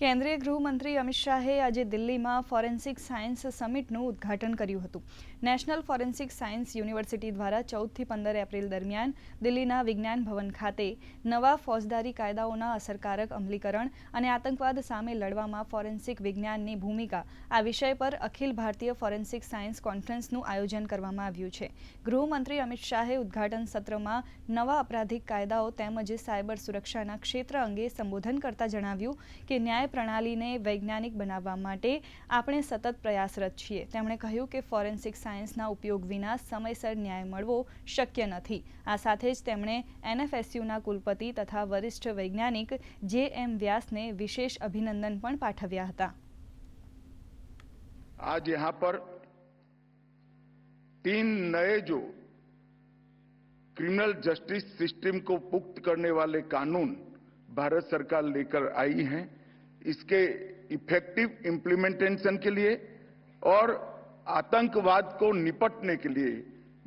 કેન્દ્રીય ગૃહમંત્રી અમિત શાહે આજે દિલ્હીમાં ફોરેન્સિક સાયન્સ સમિટનું ઉદ્ઘાટન કર્યું હતું. નેશનલ ફોરેન્સિક સાયન્સ યુનિવર્સિટી દ્વારા ચૌદથી પંદર એપ્રિલ દરમિયાન દિલ્હીના વિજ્ઞાન ભવન ખાતે નવા ફોજદારી કાયદાઓના અસરકારક અમલીકરણ અને આતંકવાદ સામે લડવામાં ફોરેન્સિક વિજ્ઞાનની ભૂમિકા આ વિષય પર અખિલ ભારતીય ફોરેન્સિક સાયન્સ કોન્ફરન્સનું આયોજન કરવામાં આવ્યું છે. ગૃહમંત્રી અમિત શાહે ઉદ્ઘાટન સત્રમાં નવા અપરાધિક કાયદાઓ તેમજ સાયબર સુરક્ષાના ક્ષેત્ર અંગે સંબોધન કરતા જણાવ્યું કે ન્યાય પ્રણાલીને વૈજ્ઞાનિક બનાવવા માટે આપણે સતત પ્રયાસરત છીએ તેમણે કહ્યું કે ફોરેન્સિક સાયન્સના ઉપયોગ વિના સમયસર ન્યાય મળવો શક્ય નથી આ સાથે જ તેમણે એનએફએસયુના કુલપતિ તથા વરિષ્ઠ વૈજ્ઞાનિક જે એમ વ્યાસને વિશેષ અભિનંદન પણ પાઠવ્યા હતા आज यहां पर तीन नए जो क्रिमिनल जस्टिस सिस्टम को पुख्त करने वाले कानून भारत सरकार लेकर आई हैं इसके इफ़ेक्टिव इम्प्लीमेंटेशन के लिए और आतंकवाद को निपटने के लिए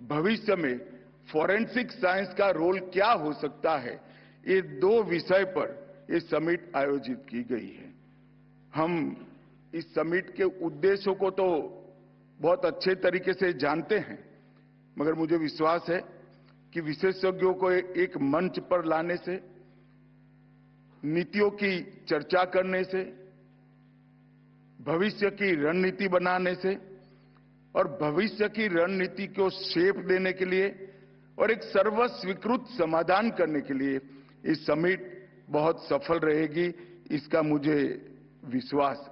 भविष्य में फॉरेंसिक साइंस का रोल क्या हो सकता है, ये दो विषय पर ये समिट आयोजित की गई है। हम इस समिट के उद्देश्यों को तो बहुत अच्छे तरीके से जानते हैं, मगर मुझे विश्वास है कि विशेषज्ञों को एक मंच पर लाने से नीतियों की चर्चा करने से, भविष्य की रणनीति बनाने से और भविष्य की रणनीति को शेप देने के लिए और एक सर्वस्वीकृत समाधान करने के लिए इस समिट बहुत सफल रहेगी, इसका मुझे विश्वास